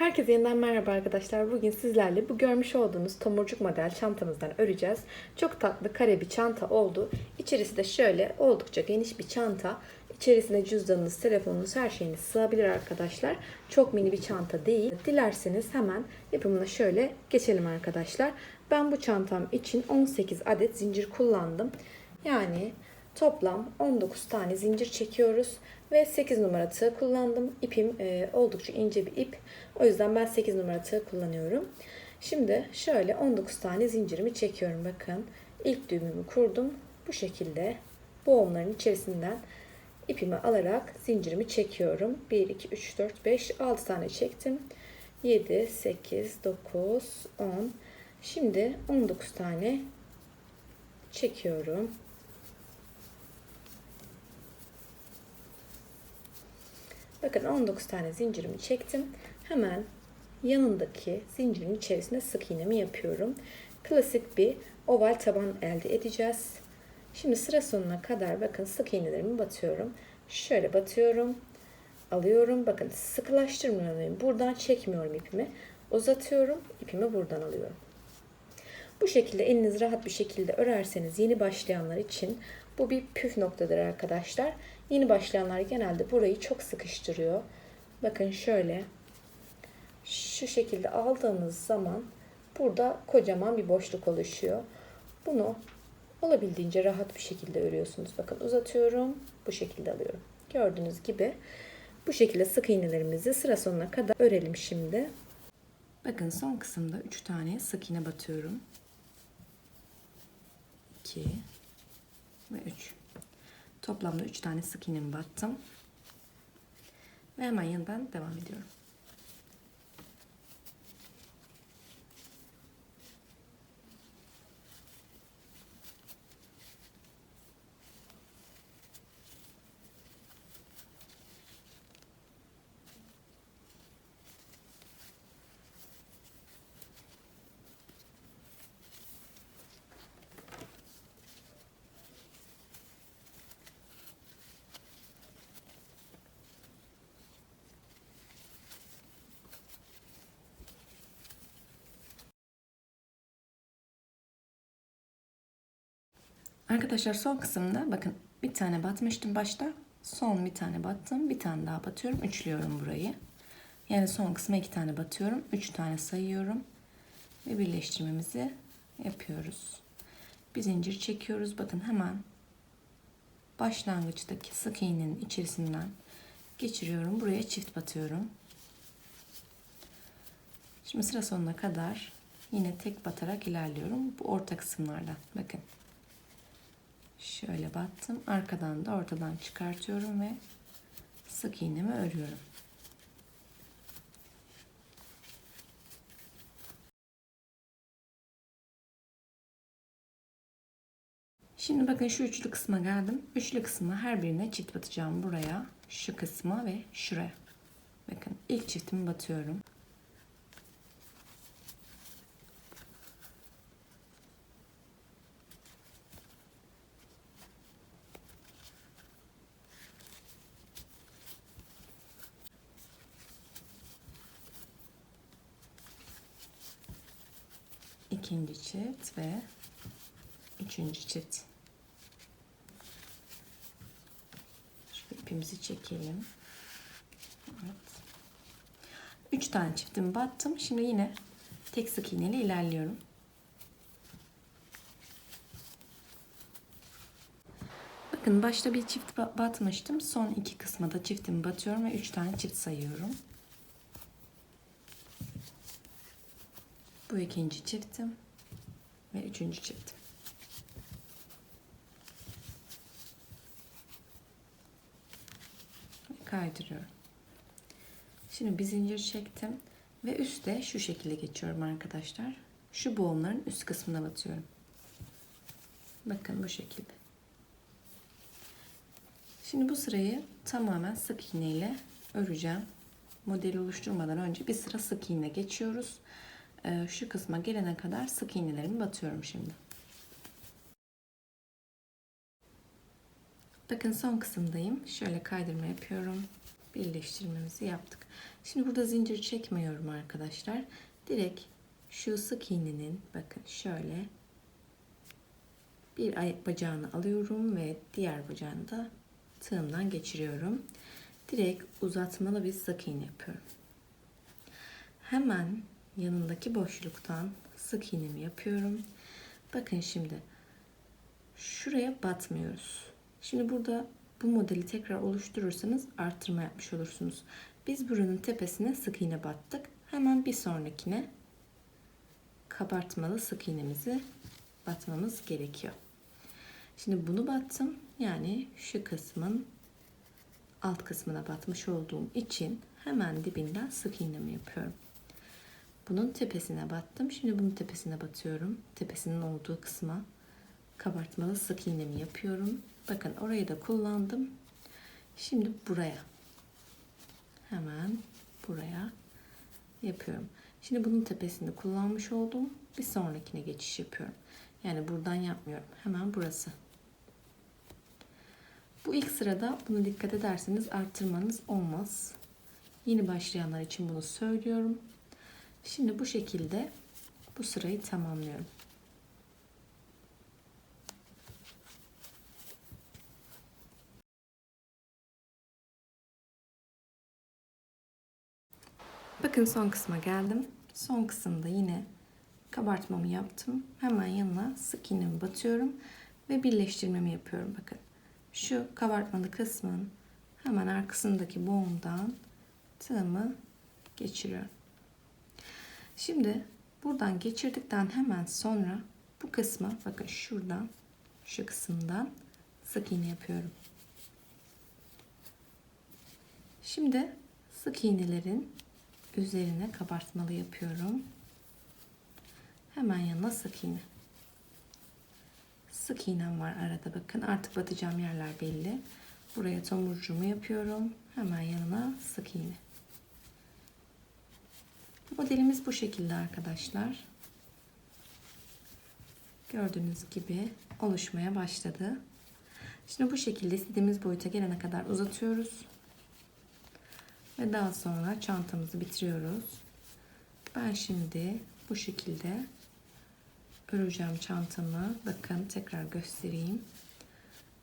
Herkese yeniden merhaba arkadaşlar. Bugün sizlerle bu görmüş olduğunuz tomurcuk model çantamızdan öreceğiz. Çok tatlı kare bir çanta oldu. İçerisi de şöyle oldukça geniş bir çanta. İçerisine cüzdanınız, telefonunuz, her şeyiniz sığabilir arkadaşlar. Çok mini bir çanta değil. Dilerseniz hemen yapımına şöyle geçelim arkadaşlar. Ben bu çantam için 18 adet zincir kullandım. Yani Toplam 19 tane zincir çekiyoruz ve 8 numara tığ kullandım. İpim e, oldukça ince bir ip. O yüzden ben 8 numara tığ kullanıyorum. Şimdi şöyle 19 tane zincirimi çekiyorum. Bakın ilk düğümümü kurdum. Bu şekilde boğumların içerisinden ipimi alarak zincirimi çekiyorum. 1, 2, 3, 4, 5, 6 tane çektim. 7, 8, 9, 10. Şimdi 19 tane çekiyorum. Bakın 19 tane zincirimi çektim. Hemen yanındaki zincirin içerisine sık iğnemi yapıyorum. Klasik bir oval taban elde edeceğiz. Şimdi sıra sonuna kadar bakın sık iğnelerimi batıyorum. Şöyle batıyorum. Alıyorum. Bakın sıkılaştırmıyorum. Buradan çekmiyorum ipimi. Uzatıyorum. ipimi buradan alıyorum. Bu şekilde eliniz rahat bir şekilde örerseniz yeni başlayanlar için bu bir püf noktadır arkadaşlar. Yeni başlayanlar genelde burayı çok sıkıştırıyor. Bakın şöyle şu şekilde aldığınız zaman burada kocaman bir boşluk oluşuyor. Bunu olabildiğince rahat bir şekilde örüyorsunuz. Bakın uzatıyorum. Bu şekilde alıyorum. Gördüğünüz gibi bu şekilde sık iğnelerimizi sıra sonuna kadar örelim şimdi. Bakın son kısımda 3 tane sık iğne batıyorum. 2 ve 3. Toplamda 3 tane sık iğnemi battım. Ve hemen yanından devam ediyorum. Arkadaşlar son kısımda bakın bir tane batmıştım başta. Son bir tane battım. Bir tane daha batıyorum. Üçlüyorum burayı. Yani son kısma iki tane batıyorum. Üç tane sayıyorum. Ve birleştirmemizi yapıyoruz. Bir zincir çekiyoruz. Bakın hemen başlangıçtaki sık iğnenin içerisinden geçiriyorum. Buraya çift batıyorum. Şimdi sıra sonuna kadar yine tek batarak ilerliyorum. Bu orta kısımlardan. Bakın. Şöyle battım. Arkadan da ortadan çıkartıyorum ve sık iğnemi örüyorum. Şimdi bakın şu üçlü kısma geldim. Üçlü kısmı her birine çift batacağım buraya, şu kısma ve şuraya. Bakın ilk çiftimi batıyorum. İkinci çift ve üçüncü çift. Şöyle ipimizi çekelim. Evet. Üç tane çiftimi battım. Şimdi yine tek sık iğneyle ilerliyorum. Bakın başta bir çift batmıştım. Son iki kısma da çiftimi batıyorum ve üç tane çift sayıyorum. Bu ikinci çiftim ve üçüncü çiftim. Kaydırıyorum. Şimdi bir zincir çektim ve üstte şu şekilde geçiyorum arkadaşlar. Şu boğumların üst kısmına batıyorum. Bakın bu şekilde. Şimdi bu sırayı tamamen sık iğne ile öreceğim. Modeli oluşturmadan önce bir sıra sık iğne geçiyoruz. Ee, şu kısma gelene kadar sık iğnelerimi batıyorum şimdi. Bakın son kısımdayım. Şöyle kaydırma yapıyorum. Birleştirmemizi yaptık. Şimdi burada zincir çekmiyorum arkadaşlar. Direkt şu sık iğnenin bakın şöyle bir bacağını alıyorum ve diğer bacağını da tığımdan geçiriyorum. Direkt uzatmalı bir sık iğne yapıyorum. Hemen yanındaki boşluktan sık iğnemi yapıyorum. Bakın şimdi şuraya batmıyoruz. Şimdi burada bu modeli tekrar oluşturursanız artırma yapmış olursunuz. Biz buranın tepesine sık iğne battık. Hemen bir sonrakine kabartmalı sık iğnemizi batmamız gerekiyor. Şimdi bunu battım. Yani şu kısmın alt kısmına batmış olduğum için hemen dibinden sık iğnemi yapıyorum. Bunun tepesine battım. Şimdi bunun tepesine batıyorum. Tepesinin olduğu kısma kabartmalı sık iğnemi yapıyorum. Bakın orayı da kullandım. Şimdi buraya hemen buraya yapıyorum. Şimdi bunun tepesini kullanmış oldum. Bir sonrakine geçiş yapıyorum. Yani buradan yapmıyorum. Hemen burası. Bu ilk sırada bunu dikkat ederseniz arttırmanız olmaz. Yeni başlayanlar için bunu söylüyorum. Şimdi bu şekilde bu sırayı tamamlıyorum. Bakın son kısma geldim. Son kısımda yine kabartmamı yaptım. Hemen yanına sık iğnemi batıyorum ve birleştirmemi yapıyorum. Bakın şu kabartmalı kısmın hemen arkasındaki boğumdan tığımı geçiriyorum. Şimdi buradan geçirdikten hemen sonra bu kısma bakın şuradan şu kısımdan sık iğne yapıyorum. Şimdi sık iğnelerin üzerine kabartmalı yapıyorum. Hemen yanına sık iğne. Sık iğnem var arada bakın. Artık batacağım yerler belli. Buraya tomurcuğumu yapıyorum. Hemen yanına sık iğne. Modelimiz bu şekilde arkadaşlar. Gördüğünüz gibi oluşmaya başladı. Şimdi bu şekilde istediğimiz boyuta gelene kadar uzatıyoruz. Ve daha sonra çantamızı bitiriyoruz. Ben şimdi bu şekilde öreceğim çantamı. Bakın tekrar göstereyim.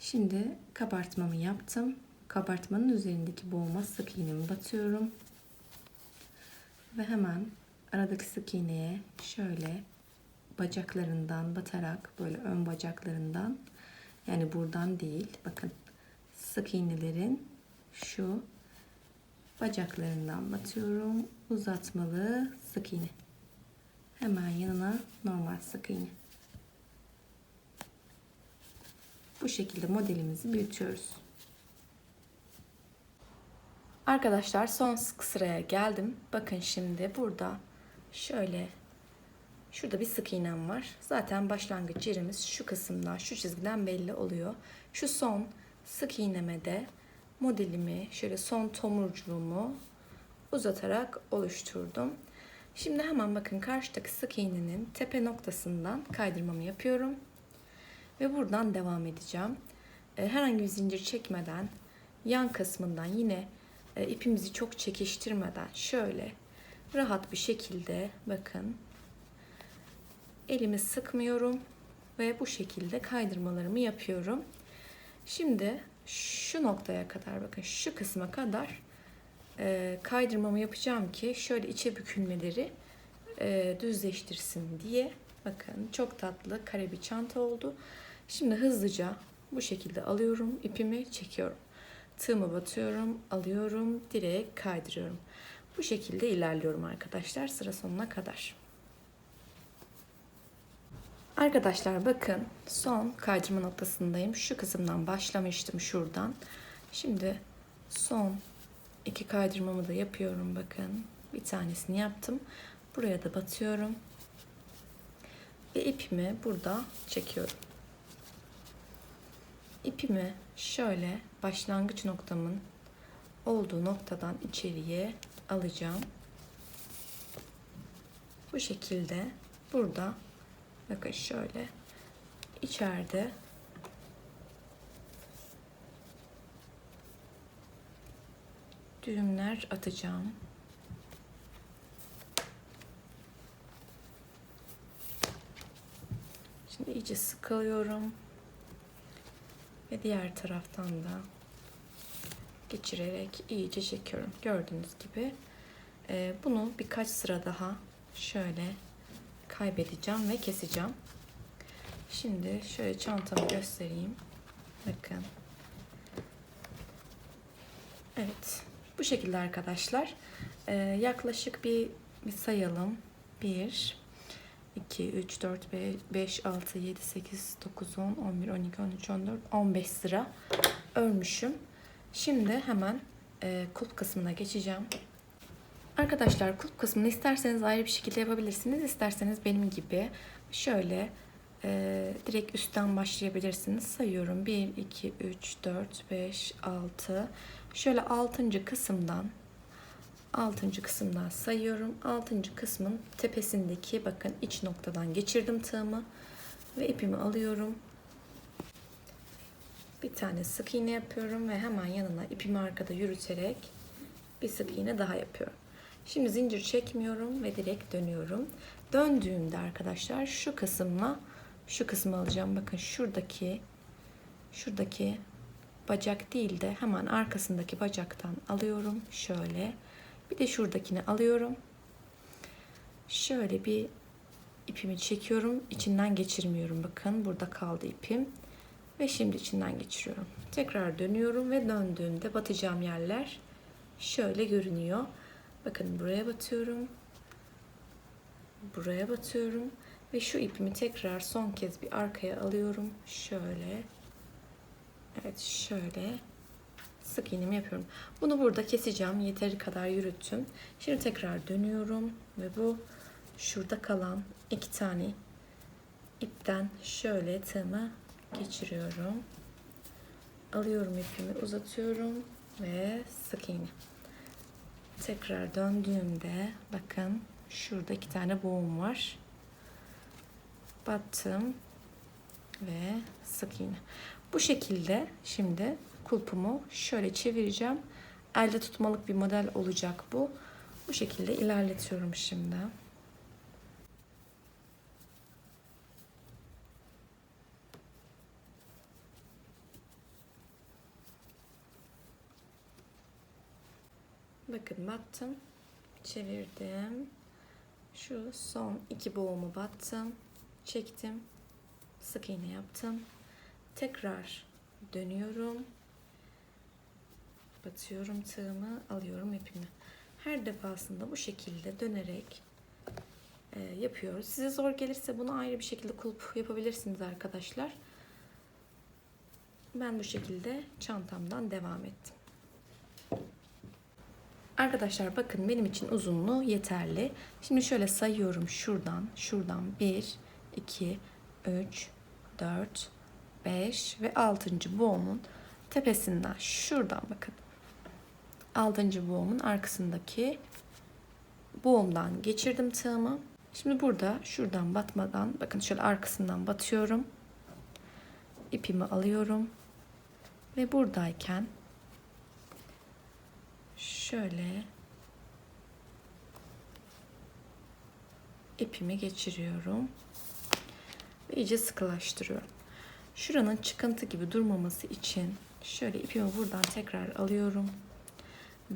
Şimdi kabartmamı yaptım. Kabartmanın üzerindeki boğuma sık iğnemi batıyorum. Ve hemen aradaki sık iğneye şöyle bacaklarından batarak böyle ön bacaklarından yani buradan değil bakın sık iğnelerin şu bacaklarından batıyorum. Uzatmalı sık iğne. Hemen yanına normal sık iğne. Bu şekilde modelimizi büyütüyoruz. Arkadaşlar son sıraya geldim. Bakın şimdi burada şöyle şurada bir sık iğnem var. Zaten başlangıç yerimiz şu kısımdan, şu çizgiden belli oluyor. Şu son sık iğneme de modelimi, şöyle son tomurcuğumu uzatarak oluşturdum. Şimdi hemen bakın karşıdaki sık iğnenin tepe noktasından kaydırmamı yapıyorum. Ve buradan devam edeceğim. E, herhangi bir zincir çekmeden yan kısmından yine e, ipimizi çok çekiştirmeden şöyle rahat bir şekilde bakın elimi sıkmıyorum ve bu şekilde kaydırmalarımı yapıyorum. Şimdi şu noktaya kadar bakın şu kısma kadar e, kaydırmamı yapacağım ki şöyle içe bükülmeleri e, düzleştirsin diye. Bakın çok tatlı kare bir çanta oldu. Şimdi hızlıca bu şekilde alıyorum ipimi çekiyorum. Tığımı batıyorum, alıyorum, direkt kaydırıyorum. Bu şekilde ilerliyorum arkadaşlar sıra sonuna kadar. Arkadaşlar bakın son kaydırma noktasındayım. Şu kısımdan başlamıştım şuradan. Şimdi son iki kaydırmamı da yapıyorum bakın. Bir tanesini yaptım. Buraya da batıyorum. Ve ipimi burada çekiyorum. İpimi şöyle başlangıç noktamın olduğu noktadan içeriye alacağım. Bu şekilde burada bakın şöyle içeride düğümler atacağım. Şimdi iyice sıkılıyorum. Ve diğer taraftan da geçirerek iyice çekiyorum. Gördüğünüz gibi. Ee, bunu birkaç sıra daha şöyle kaybedeceğim ve keseceğim. Şimdi şöyle çantamı göstereyim. Bakın. Evet. Bu şekilde arkadaşlar. Ee, yaklaşık bir, bir sayalım. 1, 2, 3, 4, 5, 6, 7, 8, 9, 10, 11, 12, 13, 14, 15 sıra örmüşüm. Şimdi hemen e, kulp kısmına geçeceğim. Arkadaşlar kulp kısmını isterseniz ayrı bir şekilde yapabilirsiniz. İsterseniz benim gibi şöyle e, direkt üstten başlayabilirsiniz. Sayıyorum 1, 2, 3, 4, 5, 6. Şöyle 6. kısımdan 6. kısımdan sayıyorum. 6. kısmın tepesindeki bakın iç noktadan geçirdim tığımı ve ipimi alıyorum. Bir tane sık iğne yapıyorum ve hemen yanına ipimi arkada yürüterek bir sık iğne daha yapıyorum. Şimdi zincir çekmiyorum ve direkt dönüyorum. Döndüğümde arkadaşlar şu kısımla şu kısmı alacağım. Bakın şuradaki şuradaki bacak değil de hemen arkasındaki bacaktan alıyorum. Şöyle. Bir de şuradakini alıyorum. Şöyle bir ipimi çekiyorum. İçinden geçirmiyorum. Bakın burada kaldı ipim. Ve şimdi içinden geçiriyorum. Tekrar dönüyorum ve döndüğümde batacağım yerler şöyle görünüyor. Bakın buraya batıyorum. Buraya batıyorum. Ve şu ipimi tekrar son kez bir arkaya alıyorum. Şöyle. Evet şöyle. Sık iğnemi yapıyorum. Bunu burada keseceğim. Yeteri kadar yürüttüm. Şimdi tekrar dönüyorum. Ve bu şurada kalan iki tane ipten şöyle tığımı geçiriyorum. Alıyorum ipimi uzatıyorum ve sık iğne. Tekrar döndüğümde bakın şurada iki tane boğum var. Battım ve sık iğne. Bu şekilde şimdi kulpumu şöyle çevireceğim. Elde tutmalık bir model olacak bu. Bu şekilde ilerletiyorum şimdi. Bakın battım. Çevirdim. Şu son iki boğumu battım. Çektim. Sık iğne yaptım. Tekrar dönüyorum. Batıyorum tığımı, alıyorum ipimi. Her defasında bu şekilde dönerek e, yapıyoruz. Size zor gelirse bunu ayrı bir şekilde kulp yapabilirsiniz arkadaşlar. Ben bu şekilde çantamdan devam ettim. Arkadaşlar bakın benim için uzunluğu yeterli. Şimdi şöyle sayıyorum şuradan, şuradan 1, 2, 3, 4, 5 ve 6. boğumun tepesinden şuradan bakın. 6. boğumun arkasındaki boğumdan geçirdim tığımı. Şimdi burada şuradan batmadan bakın şöyle arkasından batıyorum. İpimi alıyorum. Ve buradayken şöyle ipimi geçiriyorum. Ve iyice sıkılaştırıyorum. Şuranın çıkıntı gibi durmaması için şöyle ipimi buradan tekrar alıyorum.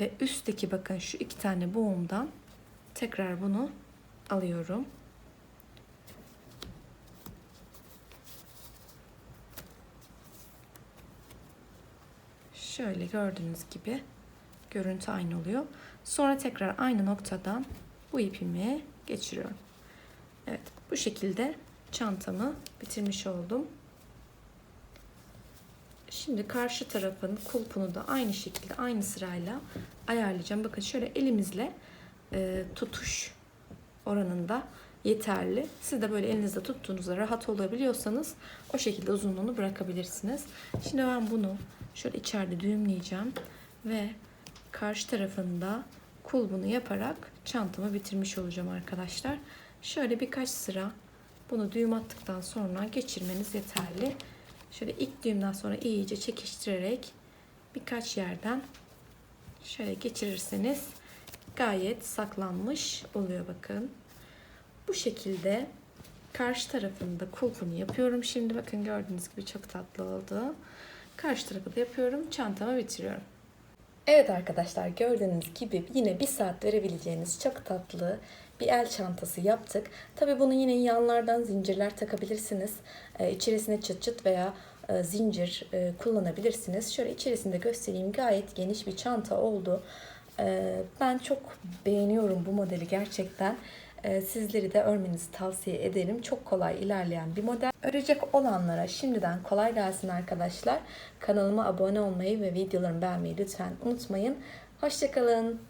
Ve üstteki bakın şu iki tane boğumdan tekrar bunu alıyorum. Şöyle gördüğünüz gibi görüntü aynı oluyor. Sonra tekrar aynı noktadan bu ipimi geçiriyorum. Evet bu şekilde çantamı bitirmiş oldum. Şimdi karşı tarafın kulpunu da aynı şekilde aynı sırayla ayarlayacağım. Bakın şöyle elimizle e, tutuş oranında yeterli. Siz de böyle elinizde tuttuğunuzda rahat olabiliyorsanız o şekilde uzunluğunu bırakabilirsiniz. Şimdi ben bunu şöyle içeride düğümleyeceğim ve karşı tarafında kulbunu yaparak çantamı bitirmiş olacağım arkadaşlar. Şöyle birkaç sıra bunu düğüm attıktan sonra geçirmeniz yeterli. Şöyle ilk düğümden sonra iyice çekiştirerek birkaç yerden şöyle geçirirseniz gayet saklanmış oluyor bakın. Bu şekilde Karşı tarafında kulpunu yapıyorum. Şimdi bakın gördüğünüz gibi çok tatlı oldu. Karşı tarafı da yapıyorum. Çantama bitiriyorum. Evet arkadaşlar gördüğünüz gibi yine bir saat verebileceğiniz çok tatlı bir el çantası yaptık. Tabi bunu yine yanlardan zincirler takabilirsiniz. Ee, içerisine çıt çıt veya e, zincir e, kullanabilirsiniz. Şöyle içerisinde göstereyim gayet geniş bir çanta oldu. Ee, ben çok beğeniyorum bu modeli gerçekten. Ee, Sizleri de örmenizi tavsiye ederim. Çok kolay ilerleyen bir model. Örecek olanlara şimdiden kolay gelsin arkadaşlar. Kanalıma abone olmayı ve videolarımı beğenmeyi lütfen unutmayın. Hoşçakalın.